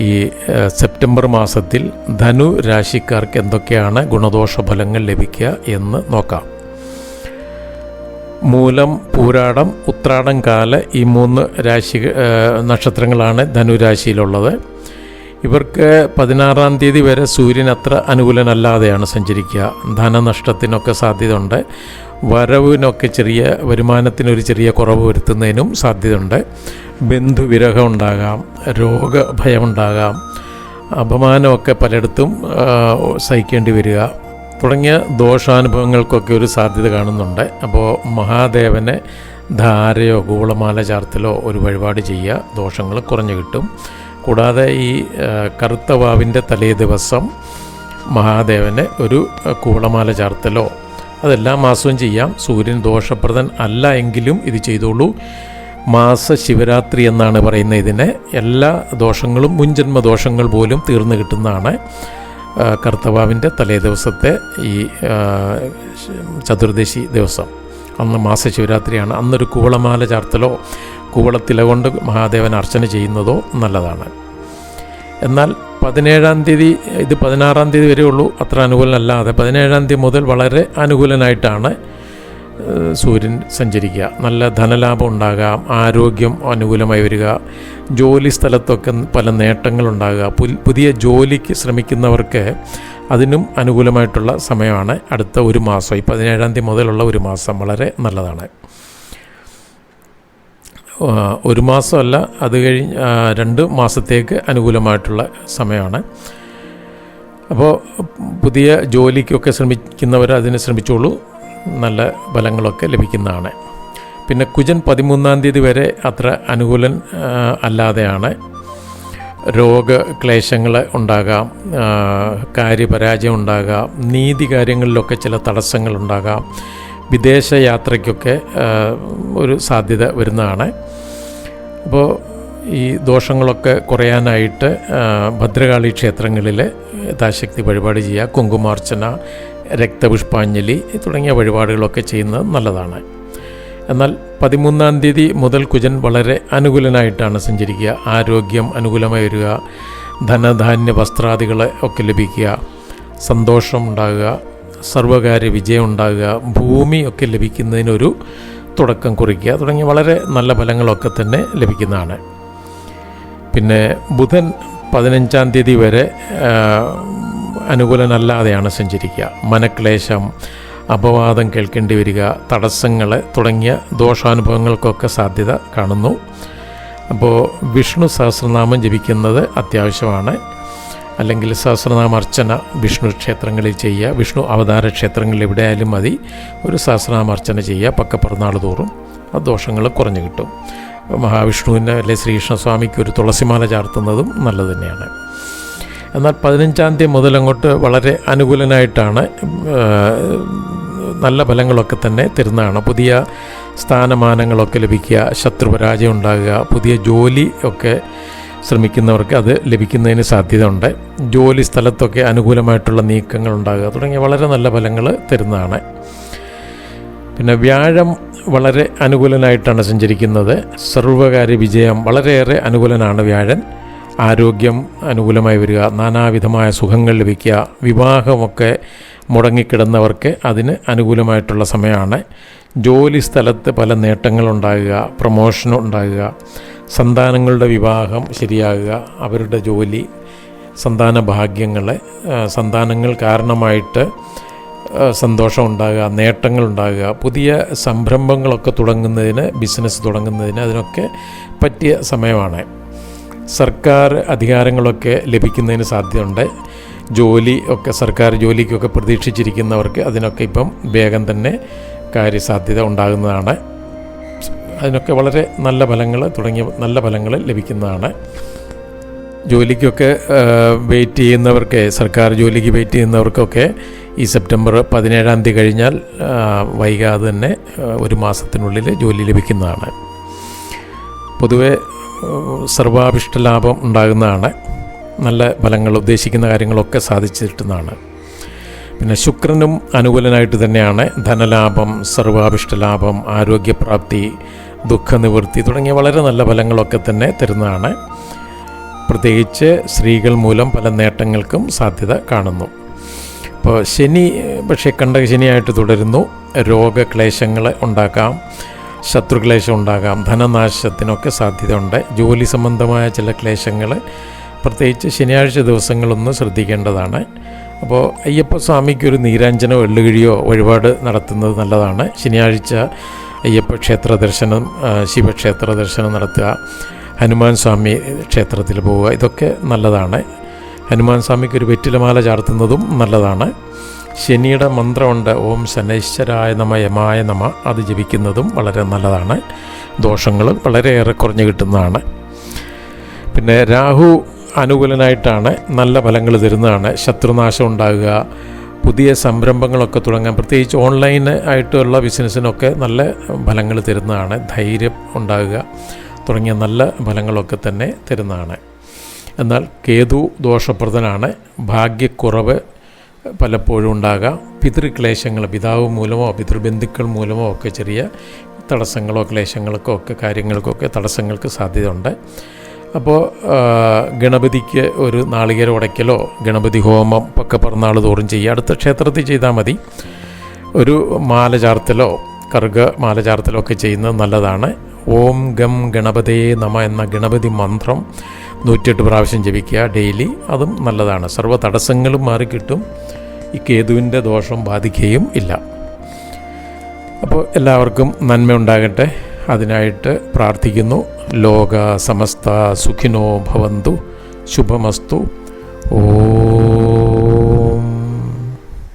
ഈ സെപ്റ്റംബർ മാസത്തിൽ ധനു രാശിക്കാർക്ക് എന്തൊക്കെയാണ് ഗുണദോഷ ഫലങ്ങൾ ലഭിക്കുക എന്ന് നോക്കാം. മൂലം പൂരാടം ഉത്രാടം കാല ഈ മൂന്ന് രാശി നക്ഷത്രങ്ങളാണ് ധനുരാശിയിലുള്ളത് ഇവർക്ക് പതിനാറാം തീയതി വരെ സൂര്യൻ അത്ര അനുകൂലനല്ലാതെയാണ് സഞ്ചരിക്കുക. ധനനഷ്ടത്തിനൊക്കെ സാധ്യതയുണ്ട്. വരവിനൊക്കെ ചെറിയ വരുമാനത്തിനൊരു ചെറിയ കുറവ് വരുത്തുന്നതിനും സാധ്യതയുണ്ട്. ബന്ധുവിരഹം ഉണ്ടാകാം രോഗഭയമുണ്ടാകാം അപമാനമൊക്കെ പലയിടത്തും സഹിക്കേണ്ടി വരിക തുടങ്ങിയ ദോഷാനുഭവങ്ങൾക്കൊക്കെ ഒരു സാധ്യത കാണുന്നുണ്ട്. അപ്പോൾ മഹാദേവനെ ധാരയോ ഗൂളമാല ചാർത്തലോ ഒരു വഴിപാട് ചെയ്യുക ദോഷങ്ങൾ കുറഞ്ഞു കിട്ടും. കൂടാതെ ഈ കറുത്ത വാവിന്റെ തലേ ദിവസം മഹാദേവന് ഒരു കൂളമാല ചാർത്തലോ അതെല്ലാ മാസവും ചെയ്യാം. സൂര്യൻ ദോഷപ്രദൻ അല്ല എങ്കിലും ഇത് ചെയ്തോളൂ. മാസ ശിവരാത്രി എന്നാണ് പറയുന്നത് ഇതിനെ. എല്ലാ ദോഷങ്ങളും മുൻജന്മ ദോഷങ്ങൾ പോലും തീർന്നു കിട്ടുന്നതാണ് കർത്തവാവിന്റെ തലേ ദിവസത്തെ ഈ ചതുർദശി ദിവസം. അന്ന് മാസ ശിവരാത്രിയാണ് അന്നൊരു കൂവളമാല ചാർത്തലോ കൂവളത്തില കൊണ്ട് മഹാദേവൻ അർച്ചന ചെയ്യുന്നതോ നല്ലതാണ്. എന്നാൽ പതിനേഴാം തീയതി ഇത് പതിനാറാം തീയതി വരെ ഉള്ളൂ അത്ര അനുകൂലനല്ലാതെ. പതിനേഴാം തീയതി മുതൽ വളരെ അനുകൂലനായിട്ടാണ് സൂര്യൻ സഞ്ചരിക്കുക. നല്ല ധനലാഭം ഉണ്ടാകാം ആരോഗ്യം അനുകൂലമായി വരിക ജോലി സ്ഥലത്തൊക്കെ പല നേട്ടങ്ങളുണ്ടാകുക പുതിയ ജോലിക്ക് ശ്രമിക്കുന്നവർക്ക് അതിനും അനുകൂലമായിട്ടുള്ള സമയമാണ് അടുത്ത ഒരു മാസം. ഈ പതിനേഴാം തീയതി മുതലുള്ള ഒരു മാസം വളരെ നല്ലതാണ്. ഒരു മാസമല്ല അത് കഴിഞ്ഞ് രണ്ട് മാസത്തേക്ക് അനുകൂലമായിട്ടുള്ള സമയമാണ്. അപ്പോൾ പുതിയ ജോലിക്കൊക്കെ ശ്രമിക്കുന്നവർ അതിന് ശ്രമിച്ചോളൂ. നല്ല ഫലങ്ങളൊക്കെ ലഭിക്കുന്നതാണ്. പിന്നെ കുജൻ പതിമൂന്നാം തീയതി വരെ അത്ര അനുകൂലൻ അല്ലാതെയാണ്. രോഗക്ലേശങ്ങൾ ഉണ്ടാകാം കാര്യപരാജയം ഉണ്ടാകാം നീതി കാര്യങ്ങളിലൊക്കെ ചില തടസ്സങ്ങൾ ഉണ്ടാകാം. വിദേശ യാത്രയ്ക്കൊക്കെ ഒരു സാധ്യത വരുന്നതാണ്. അപ്പോൾ ഈ ദോഷങ്ങളൊക്കെ കുറയാനായിട്ട് ഭദ്രകാളി ക്ഷേത്രങ്ങളിൽ യഥാശക്തി വഴിപാട് ചെയ്യുക കുങ്കുമാർച്ചന രക്തപുഷ്പാഞ്ജലി തുടങ്ങിയ വഴിപാടുകളൊക്കെ ചെയ്യുന്നത് നല്ലതാണ്. എന്നാൽ പതിമൂന്നാം തീയതി മുതൽ കുജൻ വളരെ അനുകൂലനായിട്ടാണ് സഞ്ചരിക്കുക. ആരോഗ്യം അനുകൂലമായി വരിക ധനധാന്യ വസ്ത്രാദികളെ ഒക്കെ ലഭിക്കുക സന്തോഷം ഉണ്ടാകുക സർവകാര്യ വിജയം ഉണ്ടാകുക ഭൂമി ഒക്കെ ലഭിക്കുന്നതിനൊരു തുടക്കം കുറിക്കുക തുടങ്ങിയ വളരെ നല്ല ഫലങ്ങളൊക്കെ തന്നെ ലഭിക്കുന്നതാണ്. പിന്നെ ബുധൻ പതിനഞ്ചാം തീയതി വരെ അനുകൂലനല്ലാതെയാണ് സഞ്ചരിക്കുക. മനക്ലേശം അപവാദം കേൾക്കേണ്ടി വരിക തടസ്സങ്ങൾ തുടങ്ങിയ ദോഷാനുഭവങ്ങൾക്കൊക്കെ സാധ്യത കാണുന്നു. അപ്പോൾ വിഷ്ണു സഹസ്രനാമം ജപിക്കുന്നത് അത്യാവശ്യമാണ്. അല്ലെങ്കിൽ സഹസ്രനാമ അർച്ചന വിഷ്ണു ക്ഷേത്രങ്ങളിൽ ചെയ്യുക വിഷ്ണു അവതാര ക്ഷേത്രങ്ങളിൽ എവിടെയായാലും മതി. ഒരു സഹസ്രനാമ അർച്ചന ചെയ്യുക പക്കപ്പിറന്നാൾ തോറും ആ ദോഷങ്ങൾ കുറഞ്ഞു കിട്ടും. മഹാവിഷ്ണുവിന്റെ അല്ലെ ശ്രീകൃഷ്ണസ്വാമിക്ക് ഒരു തുളസിമാല ചാർത്തുന്നതും നല്ലത് തന്നെയാണ്. എന്നാൽ പതിനഞ്ചാം തീയതി മുതൽ അങ്ങോട്ട് വളരെ അനുകൂലനായിട്ടാണ് നല്ല ഫലങ്ങളൊക്കെ തന്നെ തരുന്നതാണ്. പുതിയ സ്ഥാനമാനങ്ങളൊക്കെ ലഭിക്കുക ശത്രുപരാജയം ഉണ്ടാകുക പുതിയ ജോലി ഒക്കെ ശ്രമിക്കുന്നവർക്ക് അത് ലഭിക്കുന്നതിന് സാധ്യത ഉണ്ട് ജോലി സ്ഥലത്തൊക്കെ അനുകൂലമായിട്ടുള്ള നീക്കങ്ങൾ ഉണ്ടാകുക തുടങ്ങിയ വളരെ നല്ല ഫലങ്ങൾ തരുന്നതാണ്. പിന്നെ വ്യാഴം വളരെ അനുകൂലനായിട്ടാണ് സഞ്ചരിക്കുന്നത്. സർവകാര്യ വിജയം വളരെയേറെ അനുകൂലനാണ് വ്യാഴൻ. ആരോഗ്യം അനുകൂലമായി വരിക നാനാവിധമായ സുഖങ്ങൾ ലഭിക്കുക വിവാഹമൊക്കെ മുടങ്ങിക്കിടന്നവർക്ക് അതിന് അനുകൂലമായിട്ടുള്ള സമയമാണ്. ജോലി സ്ഥലത്ത് പല നേട്ടങ്ങളുണ്ടാകുക പ്രൊമോഷൻ ഉണ്ടാകുക സന്താനങ്ങളുടെ വിവാഹം ശരിയാകുക അവരുടെ ജോലി സന്താന ഭാഗ്യങ്ങൾ സന്താനങ്ങൾ കാരണമായിട്ട് സന്തോഷം ഉണ്ടാകുക നേട്ടങ്ങൾ ഉണ്ടാകുക പുതിയ സംരംഭങ്ങളൊക്കെ തുടങ്ങുന്നതിന് ബിസിനസ് തുടങ്ങുന്നതിന് അതിനൊക്കെ പറ്റിയ സമയമാണ്. സർക്കാർ അധികാരങ്ങളൊക്കെ ലഭിക്കുന്നതിന് സാധ്യതയുണ്ട്. ജോലി ഒക്കെ സർക്കാർ ജോലിക്കൊക്കെ പ്രതീക്ഷിച്ചിരിക്കുന്നവർക്ക് അതിനൊക്കെ ഇപ്പം വേഗം തന്നെ കാര്യസാധ്യത ഉണ്ടാകുന്നതാണ്. അതിനൊക്കെ വളരെ നല്ല ഫലങ്ങൾ തുടങ്ങിയ നല്ല ഫലങ്ങൾ ലഭിക്കുന്നതാണ്. ജോലിക്കൊക്കെ വെയിറ്റ് ചെയ്യുന്നവർക്ക് സർക്കാർ ജോലിക്ക് വെയിറ്റ് ചെയ്യുന്നവർക്കൊക്കെ ഈ സെപ്റ്റംബർ പതിനേഴാം തീയതി കഴിഞ്ഞാൽ വൈകാതെ തന്നെ ഒരു മാസത്തിനുള്ളിൽ ജോലി ലഭിക്കുന്നതാണ്. പൊതുവെ ഏഹ്, സർവാഭിഷ്ട ലാഭം ഉണ്ടാകുന്നതാണ്. നല്ല ഫലങ്ങൾ ഉദ്ദേശിക്കുന്ന കാര്യങ്ങളൊക്കെ സാധിച്ചു കിട്ടുന്നതാണ്. പിന്നെ ശുക്രനും അനുകൂലനായിട്ട് തന്നെയാണ്. ധനലാഭം സർവാഭിഷ്ട ലാഭം ആരോഗ്യപ്രാപ്തി ദുഃഖനിവൃത്തി തുടങ്ങിയ വളരെ നല്ല ഫലങ്ങളൊക്കെ തന്നെ തരുന്നതാണ്. പ്രത്യേകിച്ച് സ്ത്രീകൾ മൂലം പല നേട്ടങ്ങൾക്കും സാധ്യത കാണുന്നു. ഇപ്പോൾ ശനി പക്ഷേ കണ്ടക ശനിയായിട്ട് തുടരുന്നു. രോഗക്ലേശങ്ങൾ ഉണ്ടാക്കാം. ശത്രുക്ലേശം ഉണ്ടാകാം ധനനാശത്തിനൊക്കെ സാധ്യതയുണ്ട്. ജോലി സംബന്ധമായ ചില ക്ലേശങ്ങൾ പ്രത്യേകിച്ച് ശനിയാഴ്ച ദിവസങ്ങളൊന്ന് ശ്രദ്ധിക്കേണ്ടതാണ്. അപ്പോൾ അയ്യപ്പ സ്വാമിക്ക് ഒരു നീരാഞ്ജനോ വെള്ളുകിഴിയോ വഴിപാട് നടത്തുന്നത് നല്ലതാണ്. ശനിയാഴ്ച അയ്യപ്പ ക്ഷേത്ര ദർശനം ശിവക്ഷേത്ര ദർശനം നടത്തുക ഹനുമാൻ സ്വാമി ക്ഷേത്രത്തിൽ പോവുക ഇതൊക്കെ നല്ലതാണ്. ഹനുമാൻ സ്വാമിക്ക് ഒരു വെറ്റിലമാല ചാർത്തുന്നതും നല്ലതാണ്. ശനിയുടെ മന്ത്രമുണ്ട് ഓം ശനൈശ്വരായ നമ യമായ നമ അത് ജപിക്കുന്നതും വളരെ നല്ലതാണ്. ദോഷങ്ങൾ വളരെയേറെ കുറഞ്ഞു കിട്ടുന്നതാണ്. പിന്നെ രാഹു അനുകൂലനായിട്ടാണ് നല്ല ഫലങ്ങൾ തരുന്നതാണ്. ശത്രുനാശം ഉണ്ടാകുക പുതിയ സംരംഭങ്ങളൊക്കെ തുടങ്ങാൻ പ്രത്യേകിച്ച് ഓൺലൈൻ ആയിട്ടുള്ള ബിസിനസ്സിനൊക്കെ നല്ല ഫലങ്ങൾ തരുന്നതാണ്. ധൈര്യം ഉണ്ടാകുക തുടങ്ങിയ നല്ല ഫലങ്ങളൊക്കെ തന്നെ തരുന്നതാണ്. എന്നാൽ കേതു ദോഷപ്രദനാണ്. ഭാഗ്യക്കുറവ് പലപ്പോഴും ഉണ്ടാകാം. പിതൃക്ലേശങ്ങൾ പിതാവ് മൂലമോ പിതൃബന്ധുക്കൾ മൂലമോ ഒക്കെ ചെറിയ തടസ്സങ്ങളോ ക്ലേശങ്ങൾക്കോ ഒക്കെ കാര്യങ്ങൾക്കൊക്കെ തടസ്സങ്ങൾക്ക് സാധ്യതയുണ്ട്. അപ്പോൾ ഗണപതിക്ക് ഒരു നാളികേര ഉടയ്ക്കലോ ഗണപതി ഹോമം ഒക്കെ പിറന്നാൾ തോറും ചെയ്യുക. അടുത്ത ക്ഷേത്രത്തിൽ ചെയ്താൽ മതി. ഒരു മാല ചാർത്തലോ കറുക മാല ചാർത്തലോ ഒക്കെ ചെയ്യുന്നത് നല്ലതാണ്. ഓം ഗം ഗണപതേ നമ എന്ന ഗണപതി മന്ത്രം നൂറ്റിയെട്ട് പ്രാവശ്യം ജപിക്കുക ഡെയിലി. അതും നല്ലതാണ്. സർവ തടസ്സങ്ങളും മാറിക്കിട്ടും ഈ കേതുവിന്റെ ദോഷം ബാധിക്കുകയും ഇല്ല. അപ്പോൾ എല്ലാവർക്കും നന്മ ഉണ്ടാകട്ടെ. അതിനായിട്ട് പ്രാർത്ഥിക്കുന്നു. ലോക സമസ്ത സുഖിനോ ഭവന്തു. ശുഭമസ്തു. ഓ